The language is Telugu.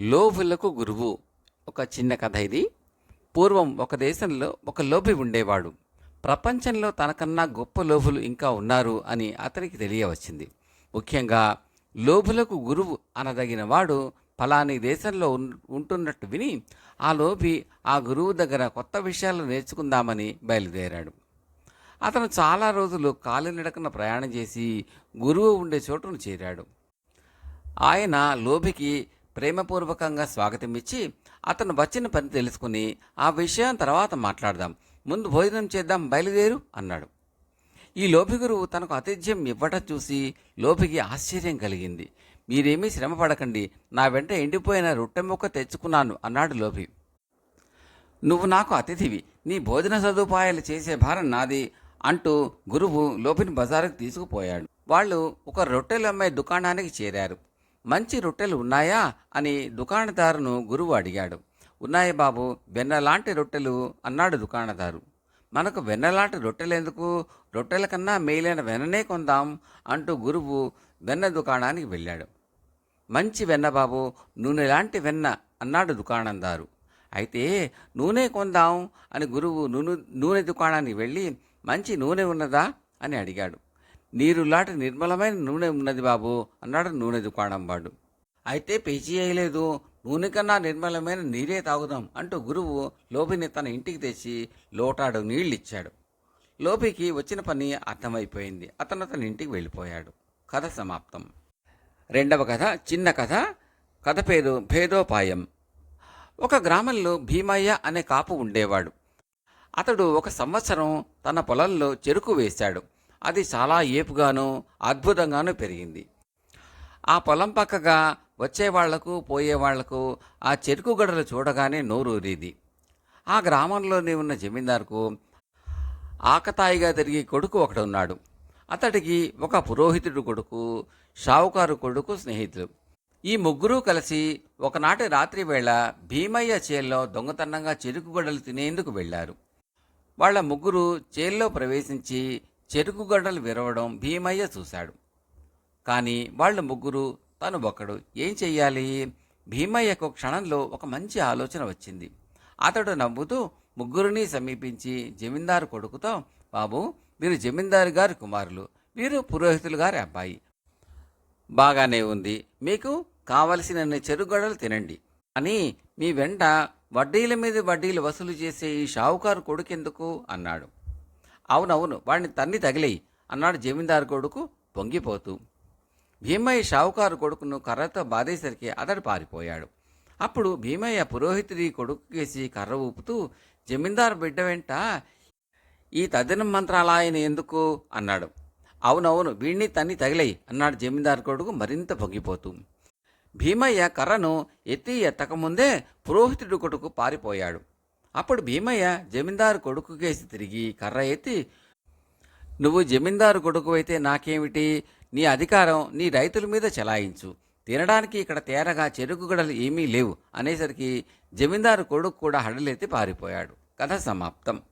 లోభులకు గురువు. ఒక చిన్న కథ ఇది. పూర్వం ఒక దేశంలో ఒక లోభి ఉండేవాడు. ప్రపంచంలో తనకన్నా గొప్ప లోభులు ఇంకా ఉన్నారు అని అతనికి తెలియవచ్చింది. ముఖ్యంగా లోభులకు గురువు అనదగిన వాడు ఫలాని దేశంలో ఉంటున్నట్టు విని ఆ లోభి ఆ గురువు దగ్గర కొత్త విషయాలు నేర్చుకుందామని బయలుదేరాడు. అతను చాలా రోజులు కాలినడకన ప్రయాణం చేసి గురువు ఉండే చోటును చేరాడు. ఆయన లోభికి ప్రేమపూర్వకంగా స్వాగతం ఇచ్చి అతను వచ్చిన పని తెలుసుకుని ఆ విషయం తర్వాత మాట్లాడదాం. ముందు భోజనం చేద్దాం బయలుదేరు అన్నాడు. ఈ లోభి గురువు తనకు ఆతిథ్యం ఇవ్వటం చూసి లోభికి ఆశ్చర్యం కలిగింది. మీరేమీ శ్రమ పడకండి నా వెంట ఎండిపోయిన రొట్టె ముక్క తెచ్చుకున్నాను అన్నాడు లోభి నువ్వు నాకు అతిథివి నీ భోజన సదుపాయాలు చేసే భారం నాది అంటూ గురువు లోపిని బజారుకు తీసుకుపోయాడు. వాళ్ళు ఒక రొట్టెలు అమ్మే దుకాణానికి చేరారు. మంచి రొట్టెలు ఉన్నాయా అని దుకాణదారును గురువు అడిగాడు. ఉన్నాయి బాబు వెన్నలాంటి రొట్టెలు అన్నాడు దుకాణదారు. మనకు వెన్నలాంటి రొట్టెలెందుకు? రొట్టెల కన్నా మేలైన వెన్ననే కొందాం అంటూ గురువు వెన్న దుకాణానికి వెళ్ళాడు. మంచి వెన్న బాబు నూనె లాంటి వెన్న అన్నాడు దుకాణందారు. అయితే నూనె కొందాం అని గురువు నూనె నూనె దుకాణానికి వెళ్ళి మంచి నూనె ఉన్నదా? అని అడిగాడు. నీరులాంటి నిర్మలమైన నూనె ఉన్నది బాబు అన్నాడు నూనె దుకాణం వాడు. అయితే పేచీ చేయలేదు నూనె కన్నా నిర్మలమైన నీరే తాగుదాం అంటూ గురువు లోపిని తన ఇంటికి తెచ్చి లోటాడు నీళ్ళిచ్చాడు. లోపికి వచ్చిన పని అర్థమైపోయింది. అతను తన ఇంటికి వెళ్ళిపోయాడు. కథ సమాప్తం. రెండవ కథ చిన్న కథ కథ పేరు భేదోపాయం. ఒక గ్రామంలో భీమయ్య అనే కాపు ఉండేవాడు. అతడు ఒక సంవత్సరం తన పొలంలో చెరుకు వేశాడు. అది చాలా ఏపుగాను అద్భుతంగాను పెరిగింది. ఆ పొలం పక్కగా వచ్చేవాళ్ళకు పోయేవాళ్ళకు ఆ చెరుకు గడలు చూడగానే నోరూరేది ఆ గ్రామంలోనే ఉన్న జమీందారుకు ఆకతాయిగా తిరిగి కొడుకు ఒకడున్నాడు. అతడికి ఒక పురోహితుడు కొడుకు షావుకారు కొడుకు స్నేహితులు. ఈ ముగ్గురూ కలిసి ఒకనాటి రాత్రి వేళ భీమయ్య చేల్లో దొంగతనంగా చెరుకు గడలు తినేందుకు వెళ్ళారు. వాళ్ళ ముగ్గురు చేల్లో ప్రవేశించి చెరుకు గడలు విరవడం భీమయ్య చూశాడు. కానీ వాళ్ళ ముగ్గురు తను ఒకడు ఏం చెయ్యాలి? భీమయ్యకు క్షణంలో ఒక మంచి ఆలోచన వచ్చింది. అతడు నవ్వుతూ ముగ్గురిని సమీపించి జమీందారు కొడుకుతో బాబు మీరు జమీందారు గారి కుమారులు. వీరు పురోహితులు గారి అబ్బాయి. బాగానే ఉంది. మీకు కావలసిన చెరుగడలు తినండి. అని మీ వెంట వడ్డీల మీద వడ్డీలు వసూలు చేసే ఈ షావుకారు కొడుకెందుకు? అన్నాడు. అవునవును వాడిని తన్ని తగిలేయి అన్నాడు జమీందారు కొడుకు పొంగిపోతూ. భీమయ్య షావుకారు కొడుకును కర్రతో బాధేసరికి అతడు పారిపోయాడు. అప్పుడు భీమయ్య పురోహితుడి కొడుకు కేసి కర్ర ఊపుతూ జమీందారు బిడ్డ వెంట ఈ తదినం మంత్రాలాయన ఎందుకు? అన్నాడు. అవునవును వీణ్ణి తన్ని తగిలేయి అన్నాడు జమీందారు కొడుకు మరింత పొంగిపోతూ. భీమయ్య కర్రను ఎత్తి ఎత్తకముందే పురోహితుడి కొడుకు పారిపోయాడు. అప్పుడు భీమయ్య జమీందారు కొడుకు కేసి తిరిగి కర్ర ఎత్తి నువ్వు జమీందారు కొడుకు అయితే నాకేమిటి? నీ అధికారం నీ రైతుల మీద చెలాయించు. తినడానికి ఇక్కడ తేరగా చెరుకు గడలు ఏమీ లేవు. అనేసరికి జమీందారు కొడుకు కూడా హడలెత్తి పారిపోయాడు. కథ సమాప్తం.